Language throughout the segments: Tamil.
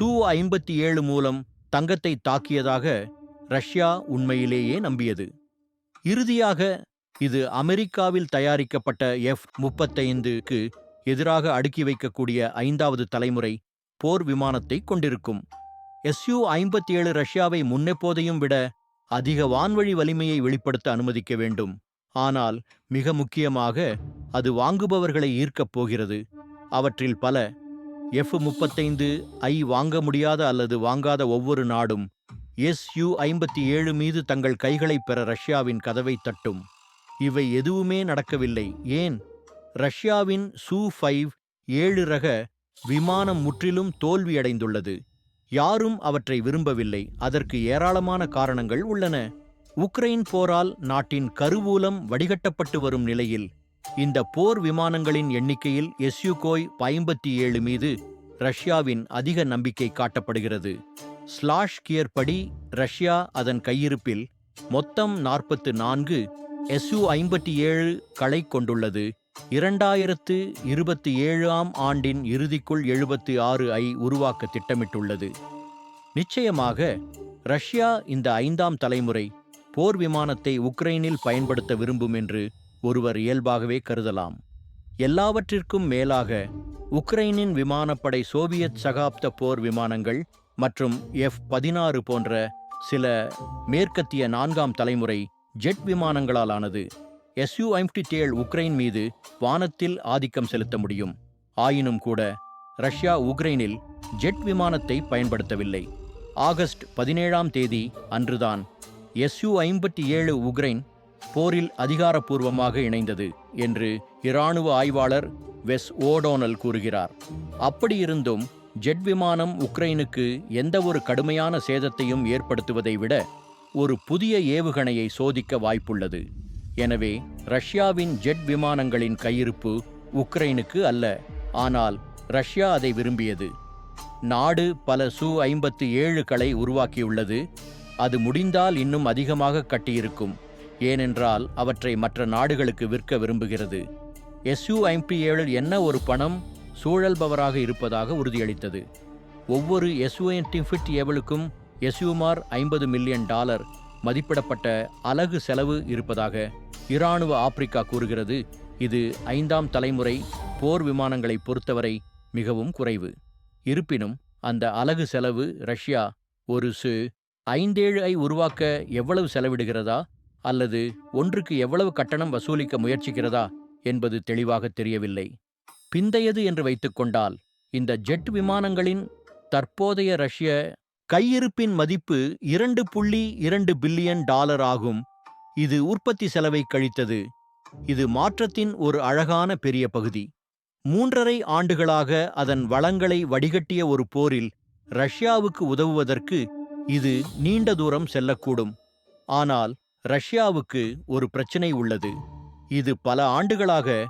சு ஐம்பத்தி ஏழு மூலம் தங்கத்தை தாக்கியதாக ரஷ்யா உண்மையிலேயே நம்பியது. இறுதியாக இது அமெரிக்காவில் தயாரிக்கப்பட்ட எஃப் முப்பத்தைந்துக்கு எதிராக அடுக்கி வைக்கக்கூடிய ஐந்தாவது தலைமுறை போர் விமானத்தை கொண்டிருக்கும். எஸ்யூ ஐம்பத்தி ஏழு ரஷ்யாவை முன்னெப்போதையும் விட அதிக வான்வழி வலிமையை வெளிப்படுத்த அனுமதிக்க வேண்டும். ஆனால் மிக முக்கியமாக அது வாங்குபவர்களை ஈர்க்கப் போகிறது. அவற்றில் பல எஃப் முப்பத்தைந்து ஐ வாங்க முடியாத அல்லது வாங்காத ஒவ்வொரு நாடும் எஸ்யூ ஐம்பத்தி ஏழு மீது தங்கள் கைகளைப் பெற ரஷ்யாவின் கதவை தட்டும். இவை எதுவுமே நடக்கவில்லை. ஏன்? ரஷ்யாவின் சூ ஃபைவ் ஏழு ரக விமானம் முற்றிலும் தோல்வியடைந்துள்ளது. யாரும் அவற்றை விரும்பவில்லை. அதற்கு ஏராளமான காரணங்கள் உள்ளன. உக்ரைன் போரால் நாட்டின் கருவூலம் வடிகட்டப்பட்டு வரும் நிலையில் இந்த போர் விமானங்களின் எண்ணிக்கையில் எஸ்யூகோய் ஐம்பத்தி ஏழு மீது ரஷ்யாவின் அதிக நம்பிக்கை காட்டப்படுகிறது. ஸ்லாஷ் கியர் படி ரஷ்யா அதன் கையிருப்பில் மொத்தம் நாற்பத்து நான்கு எஸ்யூ ஐம்பத்தி ஏழு களை கொண்டுள்ளது. இரண்டாயிரத்து இருபத்தி ஏழாம் ஆண்டின் இறுதிக்குள் எழுபத்தி ஆறு ஐ உருவாக்க திட்டமிட்டுள்ளது. நிச்சயமாக ரஷ்யா இந்த ஐந்தாம் தலைமுறை போர் விமானத்தை உக்ரைனில் பயன்படுத்த விரும்பும் என்று ஒருவர் இயல்பாகவே கருதலாம். எல்லாவற்றிற்கும் மேலாக உக்ரைனின் விமானப்படை சோவியத் சகாப்த போர் விமானங்கள் மற்றும் எஃப் பதினாறு போன்ற சில மேற்கத்திய நான்காம் தலைமுறை ஜெட் விமானங்களால் ஆனது எஸ்யூ ஐம்பத்தி ஏழு உக்ரைன் மீது வானத்தில் ஆதிக்கம் செலுத்த முடியும். ஆயினும் கூட ரஷ்யா உக்ரைனில் ஜெட் விமானத்தை பயன்படுத்தவில்லை. ஆகஸ்ட் பதினேழாம் தேதி அன்றுதான் எஸ்யூ ஐம்பத்தி ஏழு உக்ரைன் போரில் அதிகாரப்பூர்வமாக இணைந்தது என்று இராணுவ ஆய்வாளர் வெஸ் ஓடோனல் கூறுகிறார். அப்படியிருந்தும் ஜெட் விமானம் உக்ரைனுக்கு எந்தவொரு கடுமையான சேதத்தையும் ஏற்படுத்துவதை விட ஒரு புதிய ஏவுகணையை சோதிக்க வாய்ப்புள்ளது. எனவே ரஷ்யாவின் ஜெட் விமானங்களின் கையிருப்பு உக்ரைனுக்கு அல்ல ஆனால் ரஷ்யா அதை விரும்பியது. நாடு பல சு ஐம்பத்து ஏழுகளை உருவாக்கியுள்ளது அது முடிந்தால் இன்னும் அதிகமாக கட்டியிருக்கும். ஏனென்றால் அவற்றை மற்ற நாடுகளுக்கு விற்க விரும்புகிறது. எஸ்யூ ஐம்பத்தி ஏழில் என்ன ஒரு பணம் சூழல்பவராக இருப்பதாக உறுதியளித்தது. ஒவ்வொரு எஸ்யூஎன்டி ஃபிட் ஏவலுக்கும் எஸ்யூமார் ஐம்பது மில்லியன் டாலர் மதிப்பிடப்பட்ட அலகு செலவு இருப்பதாக இராணுவ ஆப்பிரிக்கா கூறுகிறது. இது ஐந்தாம் தலைமுறை போர் விமானங்களை பொறுத்தவரை மிகவும் குறைவு. இருப்பினும் அந்த அலகு செலவு ரஷ்யா ஒரு சு ஐந்தேழு ஐ உருவாக்க எவ்வளவு செலவிடுகிறதா? அல்லது ஒன்றுக்கு எவ்வளவு கட்டணம் வசூலிக்க முயற்சிக்கிறதா என்பது தெளிவாக தெரியவில்லை. பிந்தையது என்று வைத்துக்கொண்டால் இந்த ஜெட் விமானங்களின் தற்போதைய ரஷ்ய கையிருப்பின் மதிப்பு இரண்டு புள்ளி இரண்டு பில்லியன் டாலர் ஆகும். இது உற்பத்தி செலவை கழித்தது. இது மாற்றத்தின் ஒரு அழகான பெரிய பகுதி. மூன்றரை ஆண்டுகளாக அதன் வளங்களை வடிகட்டிய ஒரு போரில் ரஷ்யாவுக்கு உதவுவதற்கு இது நீண்ட தூரம் செல்லக்கூடும். ஆனால் ரஷ்யாவுக்கு ஒரு பிரச்சினை உள்ளது. இது பல ஆண்டுகளாக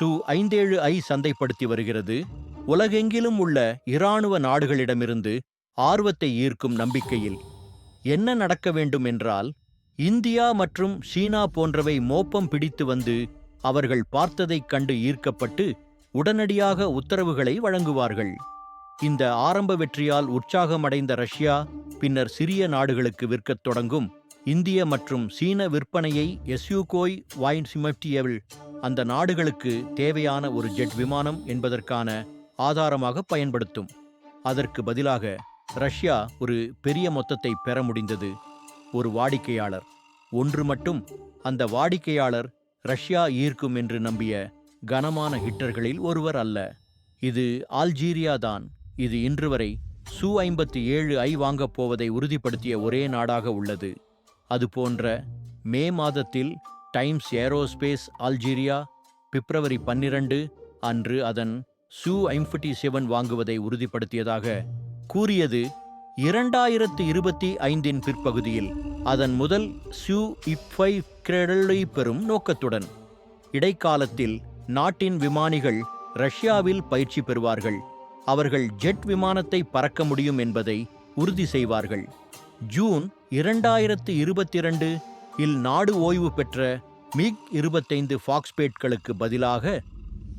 சு ஐந்தேழு ஐ சந்தைப்படுத்தி வருகிறது. உலகெங்கிலும் உள்ள இராணுவ நாடுகளிடமிருந்து ஆர்வத்தை ஈர்க்கும் நம்பிக்கையில் என்ன நடக்க வேண்டும் என்றால் இந்தியா மற்றும் சீனா போன்றவை மோப்பம் பிடித்து வந்து அவர்கள் பார்த்ததைக் கண்டு ஈர்க்கப்பட்டு உடனடியாக உத்தரவுகளை வழங்குவார்கள். இந்த ஆரம்ப வெற்றியால் உற்சாகமடைந்த ரஷ்யா பின்னர் சிறிய நாடுகளுக்கு விற்கத் தொடங்கும் இந்திய மற்றும் சீன விற்பனையை எஸ்யூகோய் வாயின் சிமப்டியவில் அந்த நாடுகளுக்கு தேவையான ஒரு ஜெட் விமானம் என்பதற்கான ஆதாரமாக பயன்படுத்தும். அதற்கு பதிலாக ரஷ்யா ஒரு பெரிய மொத்தத்தை பெற முடிந்தது. ஒரு வாடிக்கையாளர். ஒன்று மட்டும். அந்த வாடிக்கையாளர் ரஷ்யா ஈர்க்கும் என்று நம்பிய கனமான ஹிட்டர்களில் ஒருவர் அல்ல. இது ஆல்ஜீரியா தான். இது இன்று வரை சு ஐம்பத்தி ஏழு ஐ வாங்கப் போவதை உறுதிப்படுத்திய ஒரே நாடாக உள்ளது. அதுபோன்ற மே மாதத்தில் டைம்ஸ் ஏரோஸ்பேஸ் ஆல்ஜீரியா பிப்ரவரி பன்னிரண்டு அன்று அதன் சு ஐம்பட்டி செவன் வாங்குவதை உறுதிப்படுத்தியதாக கூறியது இரண்டாயிரத்து இருபத்தி ஐந்தின் பிற்பகுதியில் அதன் முதல் சு இஃபை கிரெடலை பெறும் நோக்கத்துடன். இடைக்காலத்தில் நாட்டின் விமானிகள் ரஷ்யாவில் பயிற்சி பெறுவார்கள். அவர்கள் ஜெட் விமானத்தை பறக்க முடியும் என்பதை உறுதி செய்வார்கள். ஜூன் இரண்டாயிரத்து இருபத்தி இரண்டு இல் நாடு ஓய்வு பெற்ற மிக் இருபத்தைந்து ஃபாக்ஸ்பேட்களுக்கு பதிலாக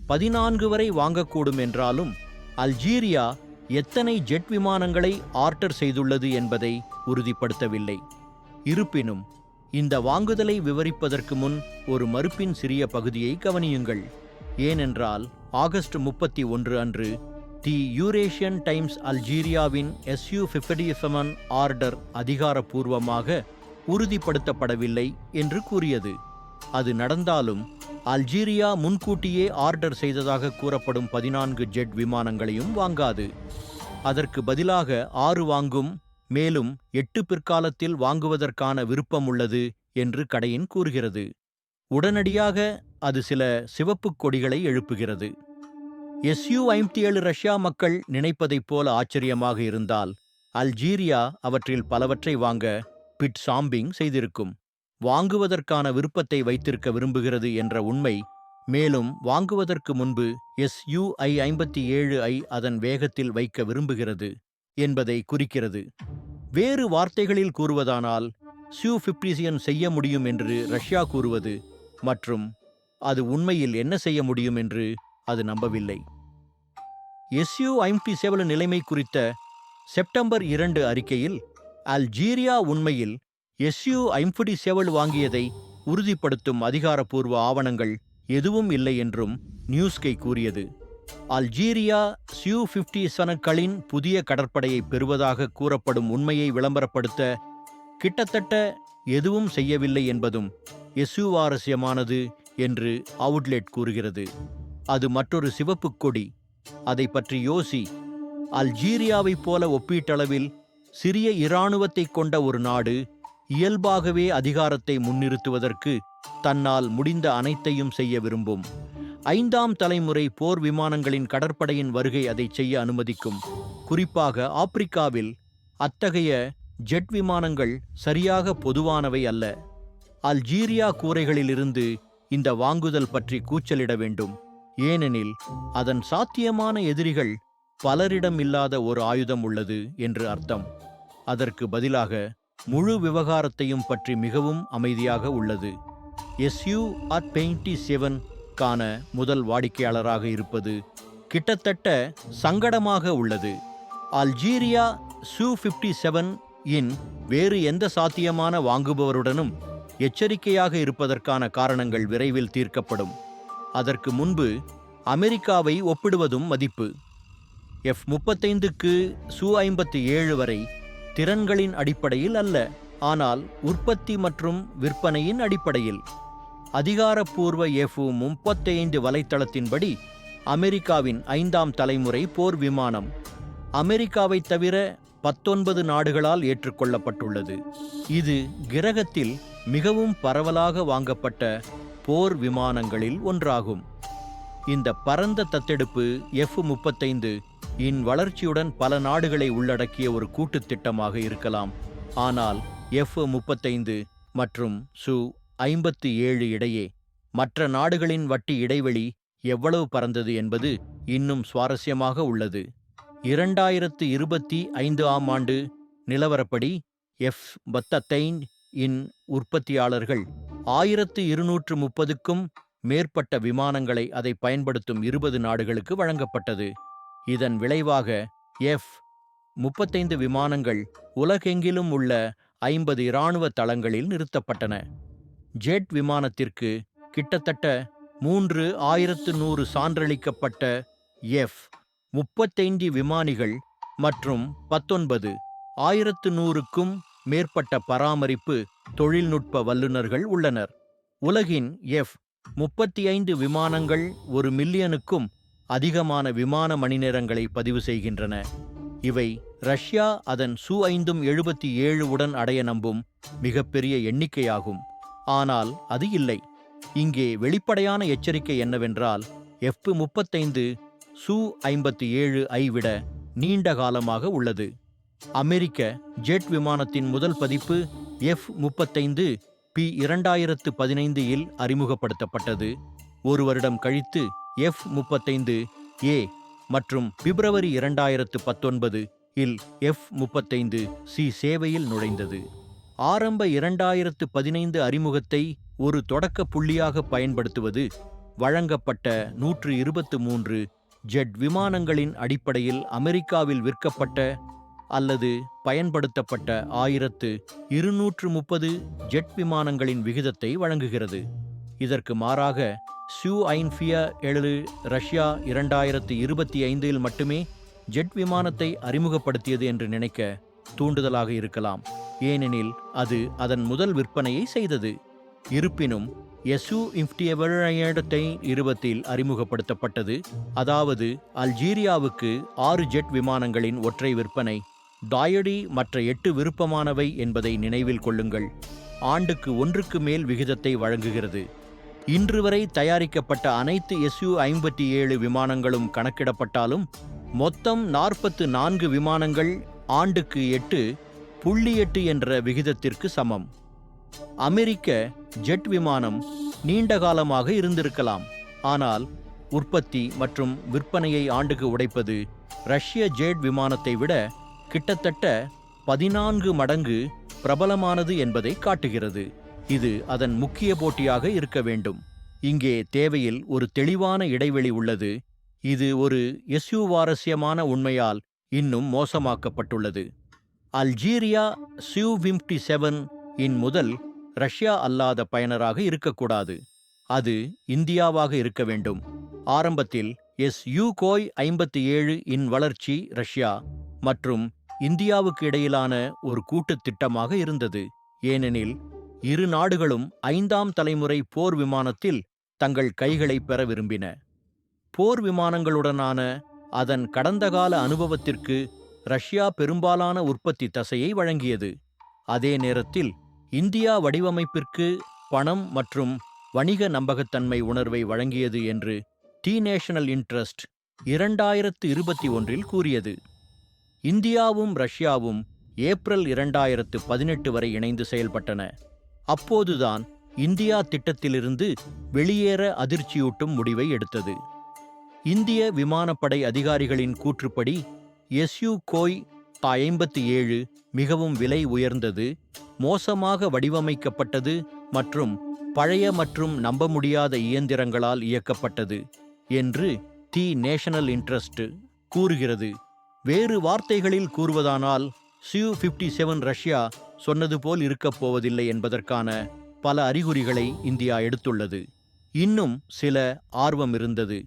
பதினான்கு வரை வாங்கக்கூடும் என்றாலும் அல்ஜீரியா எத்தனை ஜெட் விமானங்களை ஆர்டர் செய்துள்ளது என்பதை உறுதிப்படுத்தவில்லை. இருப்பினும் இந்த வாங்குதலை விவரிப்பதற்கு முன் ஒரு மறுப்பின் சிறிய பகுதியை கவனியுங்கள். ஏனென்றால் ஆகஸ்ட் முப்பத்தி ஒன்று அன்று தி யூரேஷியன் டைம்ஸ் அல்ஜீரியாவின் எஸ்யூ ஃபிஃபடிஎஃப்எமன் ஆர்டர் அதிகாரப்பூர்வமாக உறுதிப்படுத்தப்படவில்லை என்று கூறியது. அது நடந்தாலும் அல்ஜீரியா முன்கூட்டியே ஆர்டர் செய்ததாக கூறப்படும் பதினான்கு ஜெட் விமானங்களையும் வாங்காது. அதற்கு பதிலாக ஆறு வாங்கும் மேலும் எட்டு பிற்காலத்தில் வாங்குவதற்கான விருப்பம் உள்ளது என்று கடையின் கூறுகிறது. உடனடியாக அது சில சிவப்புக் கொடிகளை எழுப்புகிறது. எஸ்யூ ஐம்பத்தி ஏழு ரஷ்யா மக்கள் நினைப்பதைப் போல ஆச்சரியமாக இருந்தால் அல்ஜீரியா அவற்றில் பலவற்றை வாங்க பிட் சாம்பிங் செய்திருக்கும். வாங்குவதற்கான விருப்பத்தை வைத்திருக்க விரும்புகிறது என்ற உண்மை மேலும் வாங்குவதற்கு முன்பு எஸ்யூஐ ஐம்பத்தி ஏழு ஐ அதன் வேகத்தில் வைக்க விரும்புகிறது என்பதை குறிக்கிறது. வேறு வார்த்தைகளில் கூறுவதானால் சியூ ஃபிப்டிசியன் செய்ய முடியும் என்று ரஷ்யா கூறுவது மற்றும் அது உண்மையில் என்ன செய்ய முடியும் என்று அது நம்பவில்லை. எஸ்யூ ஐம்பி செவலு நிலைமை குறித்த செப்டம்பர் இரண்டு அறிக்கையில் அல்ஜீரியா உண்மையில் எஸ்யூ ஐம்படி செவல் வாங்கியதை உறுதிப்படுத்தும் அதிகாரப்பூர்வ ஆவணங்கள் எதுவும் இல்லை என்றும் நியூஸ்கை கூறியது. அல்ஜீரியா சியூ பிப்டி சனக்களின் புதிய கடற்படையை பெறுவதாக கூறப்படும் உண்மையை விளம்பரப்படுத்த கிட்டத்தட்ட எதுவும் செய்யவில்லை என்பதும் எசுவாரஸ்யமானது என்று அவுட்லெட் கூறுகிறது. அது மற்றொரு சிவப்புக் கொடி. அதை பற்றி யோசி. அல்ஜீரியாவைப் போல ஒப்பீட்டளவில் சிறிய இராணுவத்தைக் கொண்ட ஒரு நாடு இயல்பாகவே அதிகாரத்தை முன்னிறுத்துவதற்கு தன்னால் முடிந்த அனைத்தையும் செய்ய விரும்பும். ஐந்தாம் தலைமுறை போர் விமானங்களின் கடற்படையின் வருகை அதை செய்ய அனுமதிக்கும். குறிப்பாக ஆப்பிரிக்காவில் அத்தகைய ஜெட் விமானங்கள் சரியாக பொதுவானவை அல்ல. அல்ஜீரியா கூரைகளிலிருந்து இந்த வாங்குதல் பற்றி கூச்சலிட வேண்டும். ஏனெனில் அதன் சாத்தியமான எதிரிகள் பலரிடம் இல்லாத ஒரு ஆயுதம் உள்ளது என்று அர்த்தம். அதற்கு பதிலாக முழு விவகாரத்தையும் பற்றி மிகவும் அமைதியாக உள்ளது. எஸ்யூ அட் பெயிண்டி செவன் கான முதல் வாடிக்கையாளராக இருப்பது கிட்டத்தட்ட சங்கடமாக உள்ளது. அல்ஜீரியா சூ ஃபிஃப்டி செவன் இன் வேறு எந்த சாத்தியமான வாங்குபவருடனும் எச்சரிக்கையாக இருப்பதற்கான காரணங்கள் விரைவில் தீர்க்கப்படும். அதற்கு முன்பு அமெரிக்காவை ஒப்பிடுவதும் மதிப்பு. எஃப் முப்பத்தைந்துக்கு சு ஐம்பத்தி ஏழு வரை திறன்களின் அடிப்படையில் அல்ல ஆனால் உற்பத்தி மற்றும் விற்பனையின் அடிப்படையில். அதிகாரப்பூர்வ எஃப் முப்பத்தைந்து வலைத்தளத்தின்படி அமெரிக்காவின் ஐந்தாம் தலைமுறை போர் விமானம் அமெரிக்காவைத் தவிர பத்தொன்பது நாடுகளால் ஏற்றுக்கொள்ளப்பட்டுள்ளது. இது கிரகத்தில் மிகவும் பரவலாக வாங்கப்பட்ட போர் விமானங்களில் ஒன்றாகும். இந்த பரந்த தத்தெடுப்பு எஃப் முப்பத்தைந்து இன் வளர்ச்சியுடன் பல நாடுகளை உள்ளடக்கிய ஒரு கூட்டுத் திட்டமாக இருக்கலாம். ஆனால் எஃப் முப்பத்தைந்து மற்றும் சு ஐம்பத்து ஏழு இடையே மற்ற நாடுகளின் வட்டி இடைவெளி எவ்வளவு பறந்தது என்பது இன்னும் சுவாரஸ்யமாக உள்ளது. இரண்டாயிரத்து இருபத்தி ஐந்து ஆம் ஆண்டு நிலவரப்படி எஃப் பத்தத்தைன் இன் உற்பத்தியாளர்கள் ஆயிரத்து இருநூற்று முப்பதுக்கும் மேற்பட்ட விமானங்களை அதை பயன்படுத்தும் இருபது நாடுகளுக்கு வழங்கப்பட்டது. இதன் விளைவாக எஃப் முப்பத்தைந்து விமானங்கள் உலகெங்கிலும் உள்ள ஐம்பது இராணுவ தளங்களில் நிறுத்தப்பட்டன. ஜெட் விமானத்திற்கு கிட்டத்தட்ட மூன்று ஆயிரத்து நூறு சான்றளிக்கப்பட்ட எஃப் முப்பத்தைந்து விமானிகள் மற்றும் பத்தொன்பது ஆயிரத்து நூறுக்கும் மேற்பட்ட பராமரிப்பு தொழில்நுட்ப வல்லுநர்கள் உள்ளனர். உலகின் எஃப் முப்பத்தி ஐந்து விமானங்கள் ஒரு மில்லியனுக்கும் அதிகமான விமான மணிநேரங்களை பதிவு செய்கின்றன. இவை ரஷ்யா அதன் சு ஐந்தும் எழுபத்தி ஏழு உடன் அடைய நம்பும் மிகப்பெரிய எண்ணிக்கையாகும். ஆனால் அது இல்லை. இங்கே வெளிப்படையான எச்சரிக்கை என்னவென்றால் எஃப் முப்பத்தைந்து சு ஐம்பத்தி ஏழு ஐ விட நீண்ட காலமாக உள்ளது. அமெரிக்க ஜெட் விமானத்தின் முதல் பதிப்பு எஃப் முப்பத்தைந்து பி இரண்டாயிரத்து பதினைந்து இல் அறிமுகப்படுத்தப்பட்டது. ஒரு வருடம் கழித்து எஃப் முப்பத்தைந்து ஏ மற்றும் பிப்ரவரி இரண்டாயிரத்து பத்தொன்பது இல் எஃப் முப்பத்தைந்து சி சேவையில் நுழைந்தது. ஆரம்ப இரண்டாயிரத்து பதினைந்து அறிமுகத்தை ஒரு தொடக்க புள்ளியாக பயன்படுத்துவது வழங்கப்பட்ட நூற்று இருபத்து மூன்று ஜெட் விமானங்களின் அடிப்படையில் அமெரிக்காவில் விற்கப்பட்ட அல்லது பயன்படுத்தப்பட்ட ஆயிரத்து இருநூற்று முப்பது ஜெட் விமானங்களின் விகிதத்தை வழங்குகிறது. இதற்கு மாறாக சியூ ஐன்ஃபியா எழுது ரஷ்யா இரண்டாயிரத்து இருபத்தி ஐந்தில் மட்டுமே ஜெட் விமானத்தை அறிமுகப்படுத்தியது என்று நினைக்க தூண்டுதலாக இருக்கலாம். ஏனெனில் அது அதன் முதல் விற்பனையை செய்தது. இருப்பினும் எசு இஃப்டியவழத்தை இருபத்தில் அறிமுகப்படுத்தப்பட்டது. அதாவது அல்ஜீரியாவுக்கு ஆறு ஜெட் விமானங்களின் ஒற்றை விற்பனை டாயடி மற்ற எட்டு விருப்பமானவை என்பதை நினைவில் கொள்ளுங்கள். ஆண்டுக்கு ஒன்றுக்கு மேல் விகிதத்தை வழங்குகிறது. இன்று வரை தயாரிக்கப்பட்ட அனைத்து எஸ்யூ ஐம்பத்தி ஏழு விமானங்களும் கணக்கிடப்பட்டாலும் மொத்தம் நாற்பத்து நான்கு விமானங்கள் ஆண்டுக்கு எட்டு புள்ளி எட்டு என்ற விகிதத்திற்கு சமம். அமெரிக்க ஜெட் விமானம் நீண்ட காலமாக இருந்திருக்கலாம். ஆனால் உற்பத்தி மற்றும் விற்பனையை ஆண்டுக்கு உடைப்பது ரஷ்ய ஜெட் விமானத்தை விட கிட்டத்தட்ட பதினான்கு மடங்கு பிரபலமானது என்பதை காட்டுகிறது. இது அதன் முக்கிய போட்டியாக இருக்க வேண்டும். இங்கே தேவையில் ஒரு தெளிவான இடைவெளி உள்ளது. இது ஒரு எஸ்யூவாரஸ்யமான உண்மையால் இன்னும் மோசமாக்கப்பட்டுள்ளது. அல்ஜீரியா சியூ விம்டி செவன் இன் முதல் ரஷ்யா அல்லாத பயனராக இருக்கக்கூடாது. அது இந்தியாவாக இருக்க வேண்டும். ஆரம்பத்தில் எஸ் யூ கோய் ஐம்பத்தி ஏழு இன் வளர்ச்சி ரஷ்யா மற்றும் இந்தியாவுக்கு இடையிலான ஒரு கூட்டுத் திட்டமாக இருந்தது. ஏனெனில் இரு நாடுகளும் ஐந்தாம் தலைமுறை போர் விமானத்தில் தங்கள் கைகளை பெற விரும்பின. போர் விமானங்களுடனான அதன் கடந்த கால அனுபவத்திற்கு ரஷ்யா பெரும்பாலான உற்பத்தி தசையை வழங்கியது. அதே நேரத்தில் இந்தியா வடிவமைப்பிற்கு பணம் மற்றும் வணிக நம்பகத்தன்மை உணர்வை வழங்கியது என்று டி நேஷனல் இன்ட்ரஸ்ட் இரண்டாயிரத்து இருபத்தி ஒன்றில் கூறியது. இந்தியாவும் ரஷ்யாவும் ஏப்ரல் இரண்டாயிரத்து பதினெட்டு வரை இணைந்து செயல்பட்டன. அப்போதுதான் இந்தியா திட்டத்திலிருந்து வெளியேற அதிர்ச்சியூட்டும் முடிவை எடுத்தது. இந்திய விமானப்படை அதிகாரிகளின் கூற்றுப்படி எஸ்யூ கோய் ஐம்பத்தி ஏழு மிகவும் விலை உயர்ந்தது மோசமாக வடிவமைக்கப்பட்டது மற்றும் பழைய மற்றும் நம்ப முடியாத இயந்திரங்களால் இயக்கப்பட்டது என்று தி நேஷனல் இன்ட்ரஸ்ட் கூறுகிறது. வேறு வார்த்தைகளில் கூறுவதானால் சியூ ஃபிஃப்டி செவன் ரஷ்யா சொன்னது போல் இருக்கப் போவதில்லை என்பதற்கான பல அறிகுறிகளை இந்தியா எடுத்துள்ளது. இன்னும் சில ஆர்வம் இருந்தது.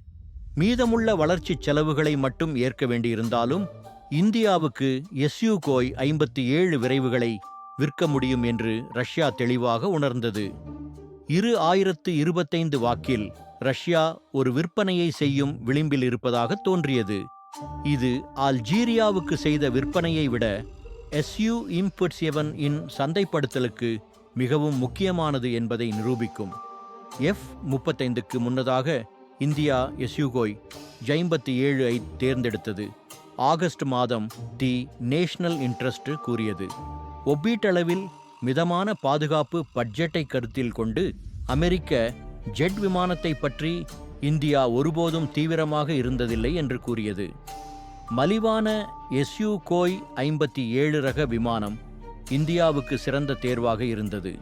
மீதமுள்ள வளர்ச்சிச் செலவுகளை மட்டும் ஏற்க வேண்டியிருந்தாலும் இந்தியாவுக்கு எஸ்யூ கோய் ஐம்பத்தி ஏழு விரைவுகளை விற்க முடியும் என்று ரஷ்யா தெளிவாக உணர்ந்தது. இரு ஆயிரத்து இருபத்தைந்து வாக்கில் ரஷ்யா ஒரு விற்பனையை செய்யும் விளிம்பில் இருப்பதாக தோன்றியது. இது அல்ஜீரியாவுக்கு செய்த விற்பனையை விட எஸ்யூ இம்பர்சியவன் இன் சந்தைப்படுத்தலுக்கு மிகவும் முக்கியமானது என்பதை நிரூபிக்கும். எஃப் முப்பத்தைந்துக்கு முன்னதாக இந்தியா எஸ்யூகோய் ஐம்பத்தி ஏழு ஐ தேர்ந்தெடுத்தது. ஆகஸ்ட் மாதம் தி நேஷனல் இன்ட்ரஸ்ட் கூறியது. ஒப்பீட்டளவில் மிதமான பாதுகாப்பு பட்ஜெட்டை கருத்தில் கொண்டு அமெரிக்க ஜெட் விமானத்தை பற்றி இந்தியா ஒருபோதும் தீவிரமாக இருந்ததில்லை என்று கூறியது. மலிவான எஸ்யூ கோய் ஐம்பத்தி ஏழு ரக விமானம் இந்தியாவுக்கு சிறந்த தேர்வாக இருந்தது.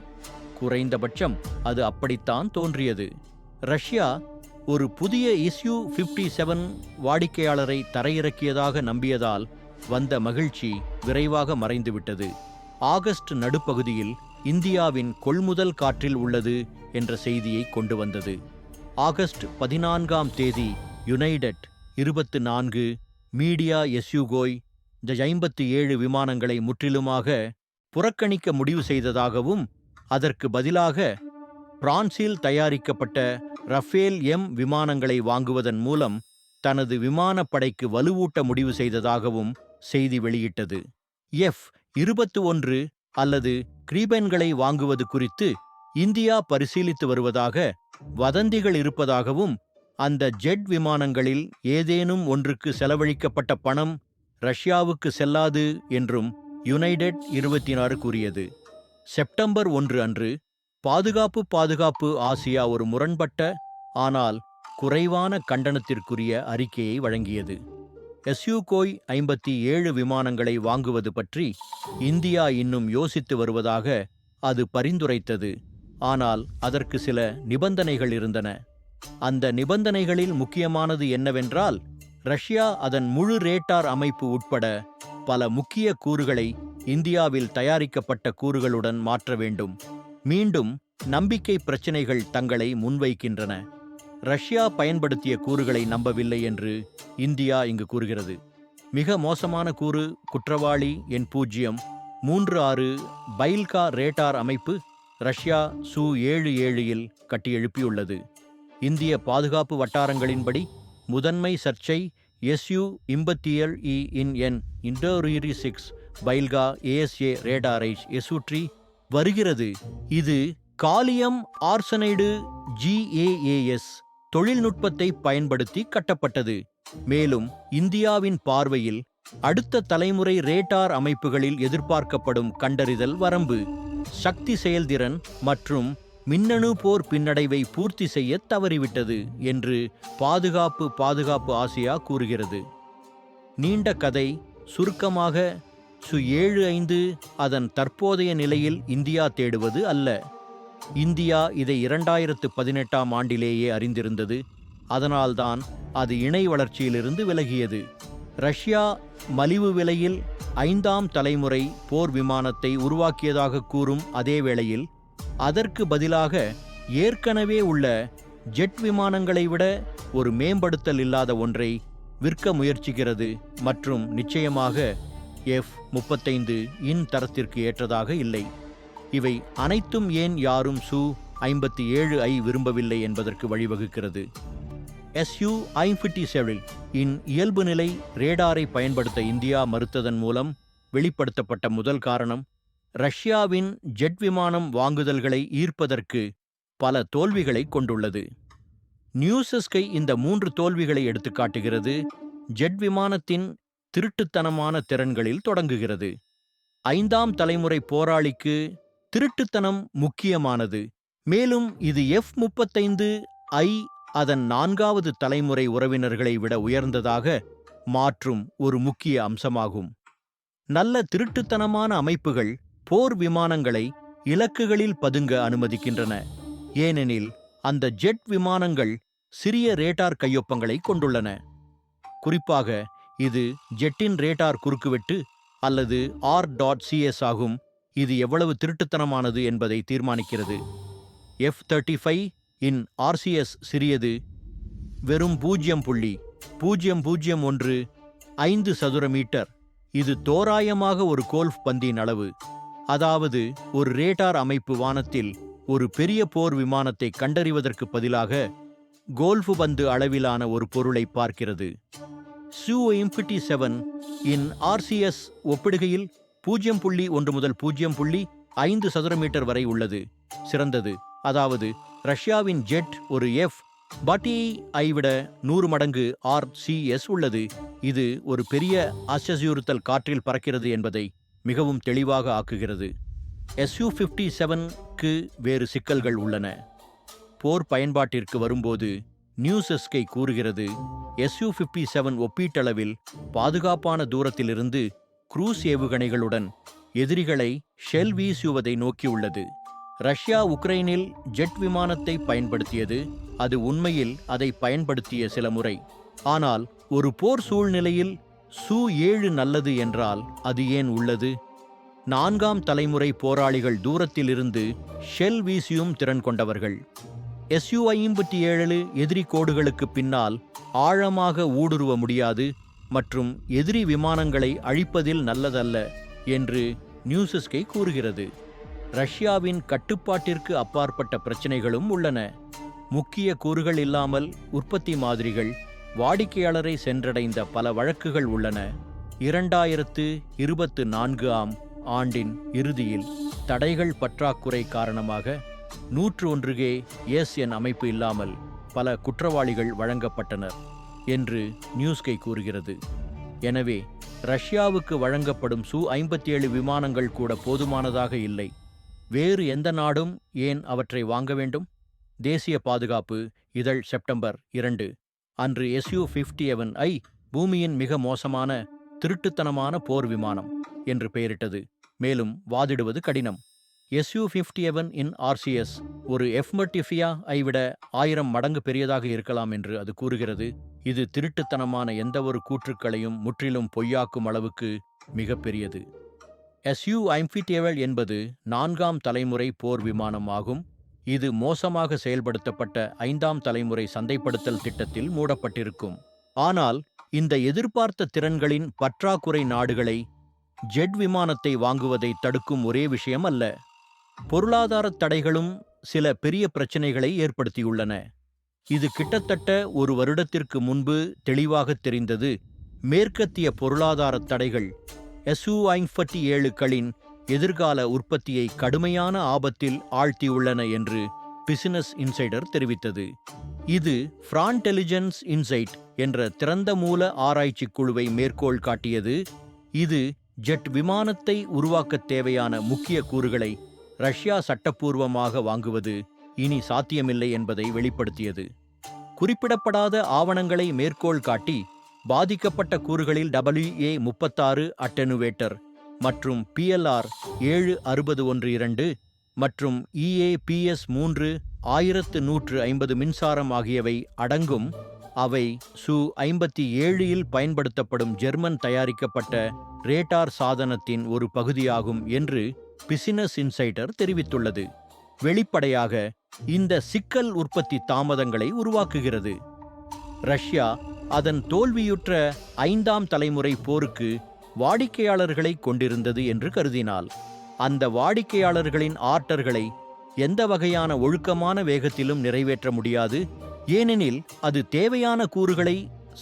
குறைந்தபட்சம் அது அப்படித்தான் தோன்றியது. ரஷ்யா ஒரு புதிய இஸ்யூ ஃபிஃப்டி செவன் வாடிக்கையாளரை தரையிறக்கியதாக நம்பியதால் வந்த மகிழ்ச்சி விரைவாக மறைந்துவிட்டது. ஆகஸ்ட் நடுப்பகுதியில் இந்தியாவின் கொள்முதல் காற்றில் உள்ளது என்ற செய்தியை கொண்டு வந்தது. ஆகஸ்ட் பதினான்காம் தேதி யுனைடெட் இருபத்து நான்கு மீடியா எஸ்யூகோய் ஐம்பத்தி ஏழு விமானங்களை முற்றிலுமாக புறக்கணிக்க முடிவு செய்ததாகவும் அதற்கு பதிலாக பிரான்சில் தயாரிக்கப்பட்ட ரஃபேல் எம் விமானங்களை வாங்குவதன் மூலம் தனது விமானப்படைக்கு வலுவூட்ட முடிவு செய்ததாகவும் செய்தி வெளியிட்டது. எஃப் இருபத்து ஒன்று அல்லது கிரீபென்களை வாங்குவது குறித்து இந்தியா பரிசீலித்து வருவதாக வதந்திகள் இருப்பதாகவும் அந்த ஜெட் விமானங்களில் ஏதேனும் ஒன்றுக்கு செலவழிக்கப்பட்ட பணம் ரஷ்யாவுக்கு செல்லாது என்றும் யுனைடெட் இருபத்தி ஆறு கூறியது. செப்டம்பர் ஒன்று அன்று பாதுகாப்பு பாதுகாப்பு ஆசியா ஒரு முரண்பட்ட ஆனால் குறைவான கண்டனத்திற்குரிய அறிக்கையை வழங்கியது. எஸ்யூகோய் ஐம்பத்தி ஏழு விமானங்களை வாங்குவது பற்றி இந்தியா இன்னும் யோசித்து வருவதாக அது பரிந்துரைத்தது. ஆனால் அதற்கு சில நிபந்தனைகள் இருந்தன. அந்த நிபந்தனைகளில் முக்கியமானது என்னவென்றால் ரஷ்யா அதன் முழு ரேட்டார் அமைப்பு உட்பட பல முக்கிய கூறுகளை இந்தியாவில் தயாரிக்கப்பட்ட கூறுகளுடன் மாற்ற வேண்டும். மீண்டும் நம்பிக்கை பிரச்சினைகள் தங்களை முன்வைக்கின்றன. ரஷ்யா பயன்படுத்திய கூறுகளை நம்பவில்லை என்று இந்தியா இங்கு கூறுகிறது. மிக மோசமான கூறு குற்றவாளி என் பூஜ்ஜியம் மூன்று ஆறு பைல்கா ரேட்டார் அமைப்பு ரஷ்யா சு ஏழு ஏழில் கட்டியெழுப்பியுள்ளது இந்திய பாதுகாப்பு வட்டாரங்களின்படி முதன்மை சர்ச்சை எஸ்யூ இம்பத்தியல் இ இன் என் இண்டோரீரி சிக்ஸ் பைல்கா ஏஎஸ்ஏ ரேடாரை எசுட்ரி வருகிறது. இது காலியம் ஆர்சனைடு ஜிஏஏஎஸ் தொழில்நுட்பத்தை பயன்படுத்தி கட்டப்பட்டது. மேலும் இந்தியாவின் பார்வையில் அடுத்த தலைமுறை ரேட்டார் அமைப்புகளில் எதிர்பார்க்கப்படும் கண்டறிதல் வரம்பு சக்தி செயல்திறன் மற்றும் மின்னணு போர் பின்னடைவை பூர்த்தி செய்ய தவறிவிட்டது என்று பாதுகாப்பு பாதுகாப்பு ஆசியா கூறுகிறது. நீண்ட கதை சுருக்கமாக சு ஏழு ஐந்து அதன் தற்போதைய நிலையில் இந்தியா தேடுவது அல்ல. இந்தியா இதை இரண்டாயிரத்து பதினெட்டாம் ஆண்டிலேயே அறிந்திருந்தது. அதனால்தான் அது இணை வளர்ச்சியிலிருந்து விலகியது. ரஷ்யா மலிவு விலையில் ஐந்தாம் தலைமுறை போர் விமானத்தை உருவாக்கியதாக கூறும் அதே வேளையில் அதற்கு பதிலாக ஏற்கனவே உள்ள ஜெட் விமானங்களை விட ஒரு மேம்படுத்தல் இல்லாத ஒன்றை விற்க முயற்சிக்கிறது மற்றும் நிச்சயமாக எஃப் முப்பத்தைந்து இன் தரத்திற்கு ஏற்றதாக இல்லை. இவை அனைத்தும் ஏன் யாரும் சு ஐம்பத்தி ஏழு ஐ விரும்பவில்லை என்பதற்கு வழிவகுக்கிறது. எஸ்யூ ஐம்பிட்டி செவில் இன் இயல்பு நிலை ரேடாரை பயன்படுத்த இந்தியா மறுத்ததன் மூலம் வெளிப்படுத்தப்பட்ட முதல் காரணம் ரஷ்யாவின் ஜெட் விமானம் வாங்குதல்களை ஈர்ப்பதற்கு பல தோல்விகளை கொண்டுள்ளது. நியூசஸ்கை இந்த மூன்று தோல்விகளை எடுத்துக்காட்டுகிறது ஜெட் விமானத்தின் திருட்டுத்தனமான திறன்களில் தொடங்குகிறது. ஐந்தாம் தலைமுறை போராளிக்கு திருட்டுத்தனம் முக்கியமானது மேலும் இது எஃப் முப்பத்தைந்து ஐ அதன் நான்காவது தலைமுறை உறவினர்களை விட உயர்ந்ததாக மாற்றும் ஒரு முக்கிய அம்சமாகும். நல்ல திருட்டுத்தனமான அமைப்புகள் போர் விமானங்களை இலக்குகளில் பதுங்க அனுமதிக்கின்றன. ஏனெனில் அந்த ஜெட் விமானங்கள் சிறிய ரேட்டார் கையொப்பங்களை கொண்டுள்ளன. குறிப்பாக இது ஜெட்டின் ரேட்டார் குறுக்குவெட்டு அல்லது ஆர் டாட் சிஎஸ் ஆகும். இது எவ்வளவு திருட்டுத்தனமானது என்பதை தீர்மானிக்கிறது. எஃப் தேர்ட்டி ஃபைவ் இன் ஆர்சிஎஸ் சிறியது. வெறும் பூஜ்ஜியம் புள்ளி. பூஜ்ஜியம் பூஜ்ஜியம் ஒன்று ஐந்து சதுர மீட்டர். இது தோராயமாக ஒரு கோல்ஃப் பந்தின் அளவு. அதாவது ஒரு ரேடார் அமைப்பு வானத்தில் ஒரு பெரிய போர் விமானத்தை கண்டறிவதற்கு பதிலாக கோல்ஃப் பந்து அளவிலான ஒரு பொருளை பார்க்கிறது. சூஓ இம்பிட்டி செவன் இன் ஆர்சிஎஸ் ஒப்பிடுகையில் பூஜ்ஜியம் புள்ளி ஒன்று முதல் பூஜ்ஜியம் புள்ளி ஐந்து சதுர மீட்டர் வரை உள்ளது. சிறந்தது. அதாவது ரஷ்யாவின் ஜெட் ஒரு எஃப் பாட்டி ஐ விட நூறு மடங்கு ஆர் சிஎஸ் உள்ளது. இது ஒரு பெரிய அசசியுறுத்தல் காற்றில் பறக்கிறது என்பதை மிகவும் தெளிவாக ஆக்குகிறது. எஸ்யூ ஃபிஃப்டி செவனுக்கு வேறு சிக்கல்கள் உள்ளன. போர் பயன்பாட்டிற்கு வரும்போது நியூசஸ்கை கூறுகிறது எஸ்யூ ஃபிஃப்டி செவன் ஒப்பீட்டளவில் பாதுகாப்பான தூரத்திலிருந்து குரூஸ் ஏவுகணைகளுடன் எதிரிகளை ஷெல் வீசுவதை நோக்கியுள்ளது. ரஷ்யா உக்ரைனில் ஜெட் விமானத்தை பயன்படுத்தியது. அது உண்மையில் அதை பயன்படுத்திய சில முறை. ஆனால் ஒரு போர் சூழ்நிலையில் சு ஏழு நல்லது என்றால் அது ஏன் உள்ளது? நான்காம் தலைமுறை போராளிகள் தூரத்திலிருந்து ஷெல் வீசியும் திறன் கொண்டவர்கள். எஸ்யூ ஐம்பத்தி ஏழு எதிரி கோடுகளுக்கு பின்னால் ஆழமாக ஊடுருவ முடியாது மற்றும் எதிரி விமானங்களை அழிப்பதில் நல்லதல்ல என்று நியூசஸ்கை கூறுகிறது. ரஷ்யாவின் கட்டுப்பாட்டிற்கு அப்பாற்பட்ட பிரச்சினைகளும் உள்ளன. முக்கிய கூறுகள் இல்லாமல் உற்பத்தி மாதிரிகள் வாடிக்கையாளரை சென்றடைந்த பல வழக்குகள் உள்ளன. இரண்டாயிரத்து இருபத்து நான்கு ஆம் ஆண்டின் இறுதியில் தடைகள் பற்றாக்குறை காரணமாக நூற்று ஒன்றுகே என் அமைப்பு இல்லாமல் பல குற்றவாளிகள் வழங்கப்பட்டனர் என்று நியூஸ்கை கூறுகிறது. எனவே ரஷ்யாவுக்கு வழங்கப்படும் சு ஐம்பத்தி ஏழு விமானங்கள் கூட போதுமானதாக இல்லை. வேறு எந்த நாடும் ஏன் அவற்றை வாங்க வேண்டும்? தேசிய பாதுகாப்பு இதழ் செப்டம்பர் இரண்டு. அன்று எஸ்யூ ஃபிஃப்டி எவன் ஐ பூமியின் மிக மோசமான திருட்டுத்தனமான போர் விமானம் என்று பெயரிட்டது. மேலும் வாதிடுவது கடினம். எஸ்யூ ஃபிஃப்டி எவன் இன் ஆர்சிஎஸ் ஒரு எஃப்மர்டிஃபியா ஐ விட ஆயிரம் மடங்கு பெரியதாக இருக்கலாம் என்று அது கூறுகிறது. இது திருட்டுத்தனமான எந்தவொரு கூற்றுக்களையும் முற்றிலும் பொய்யாக்கும் அளவுக்கு மிகப்பெரியது. எஸ்யூ ஐம்பிடேவல் என்பது நான்காம் தலைமுறை போர் விமானம் ஆகும். இது மோசமாக செயல்படுத்தப்பட்ட ஐந்தாம் தலைமுறை சந்தைப்படுத்தல் திட்டத்தில் மூடப்பட்டிருக்கும். ஆனால் இந்த எதிர்பார்த்த திறன்களின் பற்றாக்குறை நாடுகளை ஜெட் விமானத்தை வாங்குவதை தடுக்கும் ஒரே விஷயம் அல்ல. பொருளாதார தடைகளும் சில பெரிய பிரச்சினைகளை ஏற்படுத்தியுள்ளன. இது கிட்டத்தட்ட ஒரு வருடத்திற்கு முன்பு தெளிவாக தெரிந்தது. மேற்கத்திய பொருளாதார தடைகள் எஸ்யூ ஐம்பத்தி ஏழுக்களின் எதிர்கால உற்பத்தியை கடுமையான ஆபத்தில் ஆழ்த்தியுள்ளன என்று பிசினஸ் இன்சைடர் தெரிவித்தது. இது ஃப்ரான்டெலிஜென்ஸ் இன்சைட் என்ற திறந்த மூல ஆராய்ச்சி குழுவை மேற்கோள் காட்டியது. இது ஜெட் விமானத்தை உருவாக்கத் தேவையான முக்கிய கூறுகளை ரஷ்யா சட்டப்பூர்வமாக வாங்குவது இனி சாத்தியமில்லை என்பதை வெளிப்படுத்தியது. குறிப்பிடப்படாத ஆவணங்களை மேற்கோள் காட்டி பாதிக்கப்பட்ட கூறுகளில் டபிள்யூஏ முப்பத்தாறு அட்டெனுவேட்டர் மற்றும் பிஎல்ஆர் ஏழு அறுபது ஒன்று இரண்டு மற்றும் இஏபிஎஸ் மூன்று ஆயிரத்து நூற்று ஐம்பது மின்சாரம் ஆகியவை அடங்கும். அவை சு ஐம்பத்தி ஏழில் பயன்படுத்தப்படும் ஜெர்மன் தயாரிக்கப்பட்ட ரேட்டார் சாதனத்தின் ஒரு பகுதியாகும் என்று பிசினஸ் இன்சைடர் தெரிவித்துள்ளது. வெளிப்படையாக இந்த சிக்கல் உற்பத்தி தாமதங்களை உருவாக்குகிறது. ரஷ்யா அதன் தோல்வியுற்ற ஐந்தாம் தலைமுறை போருக்கு வாடிக்கையாளர்களை கொண்டிருந்தது என்று கருதினால் அந்த வாடிக்கையாளர்களின் ஆர்டர்களை எந்த வகையான ஒழுக்கமான வேகத்திலும் நிறைவேற்ற முடியாது. ஏனெனில் அது தேவையான கூறுகளை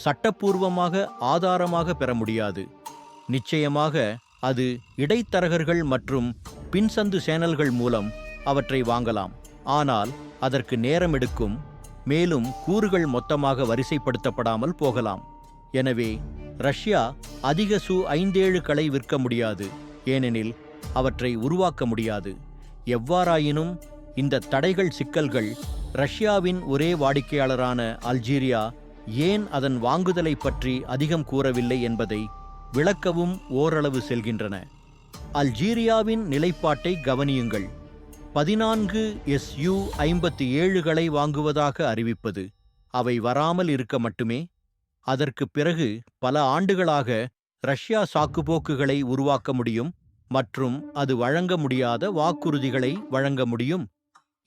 சட்டப்பூர்வமாக ஆதாரமாக பெற முடியாது. நிச்சயமாக அது இடைத்தரகர்கள் மற்றும் பின்சந்து சேனல்கள் மூலம் அவற்றை வாங்கலாம். ஆனால் அதற்கு நேரம் எடுக்கும் மேலும் கூறுகள் மொத்தமாக வரிசைப்படுத்தப்படாமல் போகலாம். எனவே ரஷ்யா அதிக சு ஐந்தேழுகளை விற்க முடியாது. ஏனெனில் அவற்றை உருவாக்க முடியாது. எவ்வாறாயினும் இந்த தடைகள் சிக்கல்கள் ரஷ்யாவின் ஒரே வாடிக்கையாளரான அல்ஜீரியா ஏன் அதன் வாங்குதலை பற்றி அதிகம் கூறவில்லை என்பதை விளக்கவும் ஓரளவு செல்கின்றன. அல்ஜீரியாவின் நிலைப்பாட்டை கவனியுங்கள். பதினான்கு எஸ்யூ ஐம்பத்தி ஏழுகளை வாங்குவதாக அறிவிப்பது அவை வராமல் இருக்க மட்டுமே அதற்கு பிறகு பல ஆண்டுகளாக ரஷ்யா சாக்குப்போக்குகளை உருவாக்க முடியும் மற்றும் அது வழங்க முடியாத வாக்குறுதிகளை வழங்க முடியும்.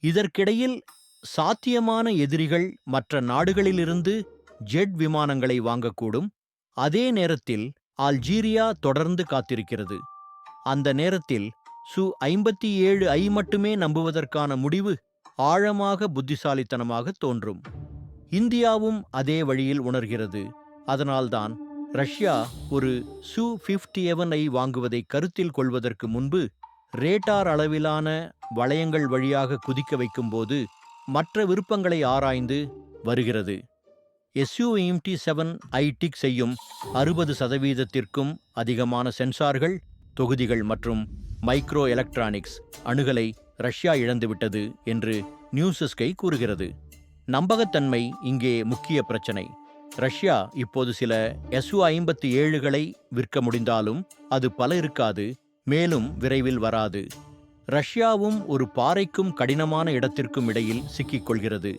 இதற்கிடையில் சாத்தியமான எதிரிகள் மற்ற நாடுகளிலிருந்து ஜெட் விமானங்களை வாங்கக்கூடும். அதே நேரத்தில் அல்ஜீரியா தொடர்ந்து காத்திருக்கிறது. அந்த நேரத்தில் சு ஐம்பத்தி ஏழு ஐ மட்டுமே நம்புவதற்கான முடிவு ஆழமாக புத்திசாலித்தனமாக தோன்றும். இந்தியாவும் அதே வழியில் உணர்கிறது. அதனால்தான் ரஷ்யா ஒரு சு ஃபிஃப்டி ஐ வாங்குவதை கருத்தில் கொள்வதற்கு முன்பு ரேட்டார் அளவிலான வளையங்கள் வழியாக குதிக்க வைக்கும்போது மற்ற விருப்பங்களை ஆராய்ந்து வருகிறது. எஸ்யூஎம்டி செவன் ஐடிக் செய்யும் அறுபது சதவீதத்திற்கும் அதிகமான சென்சார்கள் தொகுதிகள் மற்றும் மைக்ரோ எலக்ட்ரானிக்ஸ் அணுகலை ரஷ்யா இழந்துவிட்டது என்று நியூசஸ்கை கூறுகிறது. நம்பகத்தன்மை இங்கே முக்கிய பிரச்சனை. ரஷ்யா இப்போது சில எஸ்யூ ஐம்பத்தி ஏழுகளை விற்க முடிந்தாலும் அது பல இருக்காது மேலும் விரைவில் வராது. ரஷ்யாவும் ஒரு பாறைக்கும் கடினமான இடத்திற்கும் இடையில் சிக்கிக்கொள்கிறது.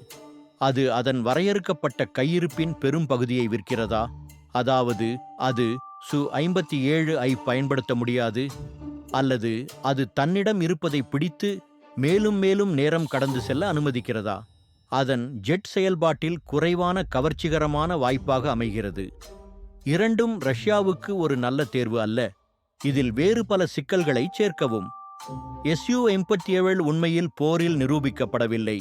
அது அதன் வரையறுக்கப்பட்ட கையிருப்பின் பெரும் பகுதியை விற்கிறதா? அதாவது அது சு ஐம்பத்தி ஏழு ஐ பயன்படுத்த முடியாது. அல்லது அது தன்னிடம் இருப்பதை பிடித்து மேலும் மேலும் நேரம் கடந்து செல்ல அனுமதிக்கிறதா? அதன் ஜெட் செயல்பாட்டில் குறைவான கவர்ச்சிகரமான வாய்ப்பாக அமைகிறது. இரண்டும் ரஷ்யாவுக்கு ஒரு நல்ல தேர்வு அல்ல. இதில் வேறு பல சிக்கல்களை சேர்க்கவும். எஸ்யூ எண்பத்தி ஏழு உண்மையில் போரில் நிரூபிக்கப்படவில்லை.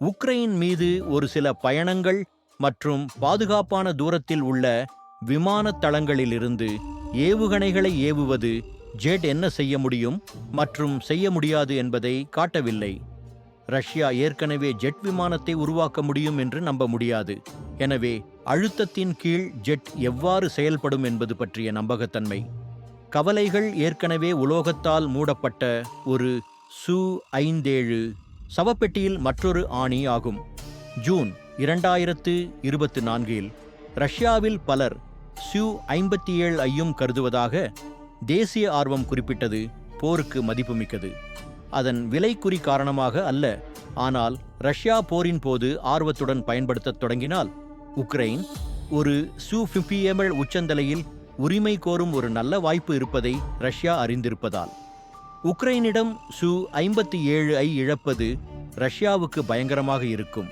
உக்ரைன் மீது ஒரு சில பயணங்கள் மற்றும் பாதுகாப்பான தூரத்தில் உள்ள விமான தளங்களிலிருந்து ஏவுகணைகளை ஏவுவது ஜெட் என்ன செய்ய முடியும் மற்றும் செய்ய முடியாது என்பதை காட்டவில்லை. ரஷ்யா ஏற்கனவே ஜெட் விமானத்தை உருவாக்க முடியும் என்று நம்ப முடியாது. எனவே அழுத்தத்தின் கீழ் ஜெட் எவ்வாறு செயல்படும் என்பது பற்றிய நம்பகத்தன்மை. கவலைகள் ஏற்கனவே உலோகத்தால் மூடப்பட்ட ஒரு சு ஐந்தேழு சவப்பெட்டியில் மற்றொரு ஆணி ஆகும். ஜூன் இரண்டாயிரத்து இருபத்து நான்கில் ரஷ்யாவில் பலர் சு ஐம்பத்தி ஏழு ஐயும் கருதுவதாக தேசிய ஆர்வம் குறிப்பிட்டது. போருக்கு மதிப்புமிக்கது. அதன் விலைக்குறி காரணமாக அல்ல. ஆனால் ரஷ்யா போரின் போது ஆர்வத்துடன் பயன்படுத்தத் தொடங்கினால் உக்ரைன் ஒரு சு ஃபிஃபிஎம்எல் உச்சந்தலையில் உரிமை கோரும் ஒரு நல்ல வாய்ப்பு இருப்பதை ரஷ்யா அறிந்திருப்பதால். உக்ரைனிடம் சு ஐம்பத்தி ஏழு ஐ இழப்பது ரஷ்யாவுக்கு பயங்கரமாக இருக்கும்.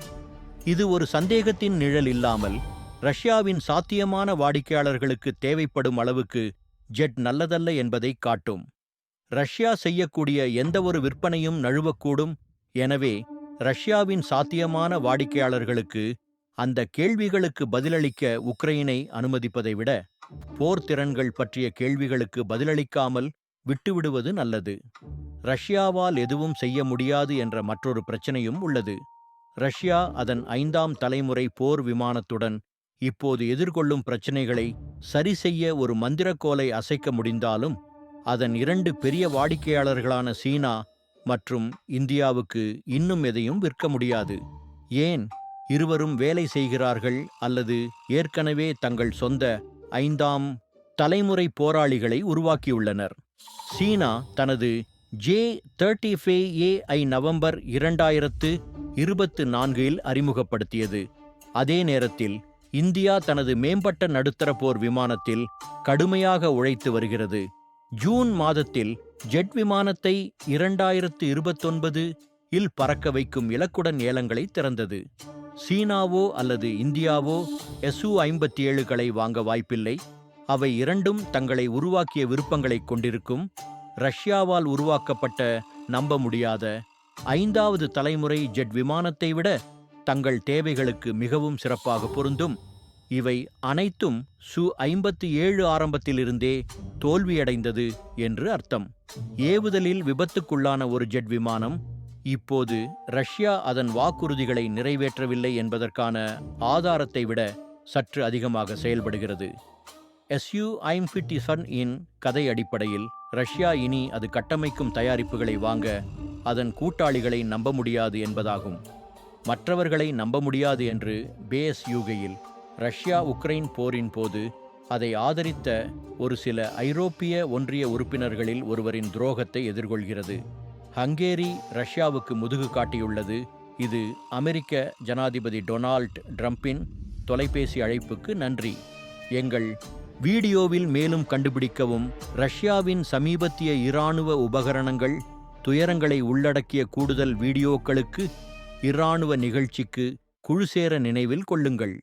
இது ஒரு சந்தேகத்தின் நிழல் இல்லாமல் ரஷ்யாவின் சாத்தியமான வாடிக்கையாளர்களுக்கு தேவைப்படும் அளவுக்கு ஜெட் நல்லதல்ல என்பதை காட்டும். ரஷ்யா செய்யக்கூடிய எந்தவொரு விற்பனையும் நழுவக்கூடும். எனவே ரஷ்யாவின் சாத்தியமான வாடிக்கையாளர்களுக்கு அந்த கேள்விகளுக்கு பதிலளிக்க உக்ரைனை அனுமதிப்பதை விட போர் திறன்கள் பற்றிய கேள்விகளுக்கு பதிலளிக்காமல் விட்டுவிடுவது நல்லது. ரஷ்யாவால் எதுவும் செய்ய முடியாது என்ற மற்றொரு பிரச்சனையும் உள்ளது. ரஷ்யா அதன் ஐந்தாம் தலைமுறை போர் விமானத்துடன் இப்போது எதிர்கொள்ளும் பிரச்சினைகளை சரிசெய்ய ஒரு மந்திரக்கோலை அசைக்க முடிந்தாலும் அதன் இரண்டு பெரிய வாடிக்கையாளர்களான சீனா மற்றும் இந்தியாவுக்கு இன்னும் எதையும் விற்க முடியாது. ஏன்? இருவரும் வேலை செய்கிறார்கள் அல்லது ஏற்கனவே தங்கள் சொந்த ஐந்தாம் தலைமுறை போராளிகளை உருவாக்கியுள்ளனர். சீனா தனது ஜே தேர்ட்டி ஃபே ஏ ஐ நவம்பர் இரண்டாயிரத்து இருபத்து நான்கில் அறிமுகப்படுத்தியது. அதே நேரத்தில் இந்தியா தனது மேம்பட்ட நடுத்தர போர் விமானத்தில் கடுமையாக உழைத்து வருகிறது. ஜூன் மாதத்தில் ஜெட் விமானத்தை இரண்டாயிரத்து இருபத்தொன்பது இல் பறக்க வைக்கும் இலக்குடன் ஏலங்களை திறந்தது. சீனாவோ அல்லது இந்தியாவோ எஸ்யூ ஐம்பத்தி ஏழுகளை வாங்க வாய்ப்பில்லை. அவை இரண்டும் தங்களை உருவாக்கிய விருப்பங்களைக் கொண்டிருக்கும். ரஷ்யாவால் உருவாக்கப்பட்ட நம்ப முடியாத ஐந்தாவது தலைமுறை ஜெட் விமானத்தை விட தங்கள் தேவைகளுக்கு மிகவும் சிறப்பாக பொருந்தும். இவை அனைத்தும் சு ஐம்பத்தி ஏழு ஆரம்பத்திலிருந்தே தோல்வியடைந்தது என்று அர்த்தம். ஏவுதலில் விபத்துக்குள்ளான ஒரு ஜெட் விமானம் இப்போது ரஷ்யா அதன் வாக்குறுதிகளை நிறைவேற்றவில்லை என்பதற்கான ஆதாரத்தை விட சற்று அதிகமாக செயல்படுகிறது. எஸ்யூ ஐம் சன் இன் கதை அடிப்படையில் ரஷ்யா இனி அது கட்டமைக்கும் தயாரிப்புகளை வாங்க அதன் கூட்டாளிகளை நம்ப முடியாது என்பதாகும். மற்றவர்களை நம்ப முடியாது என்று பேஸ் யூகையில் ரஷ்யா உக்ரைன் போரின் போது அதை ஆதரித்த ஒரு சில ஐரோப்பிய ஒன்றிய உறுப்பினர்களில் ஒருவரின் துரோகத்தை எதிர்கொள்கிறது. ஹங்கேரி ரஷ்யாவுக்கு முதுகு காட்டியுள்ளது. இது அமெரிக்க ஜனாதிபதி டொனால்ட் ட்ரம்பின் தொலைபேசி அழைப்புக்கு நன்றி. எங்கள் வீடியோவில் மேலும் கண்டுபிடிக்கவும் ரஷ்யாவின் சமீபத்திய இராணுவ உபகரணங்கள் துயரங்களை உள்ளடக்கிய கூடுதல் வீடியோக்களுக்கு இராணுவ நிகழ்ச்சிக்கு குழு சேர நினைவில் கொள்ளுங்கள்.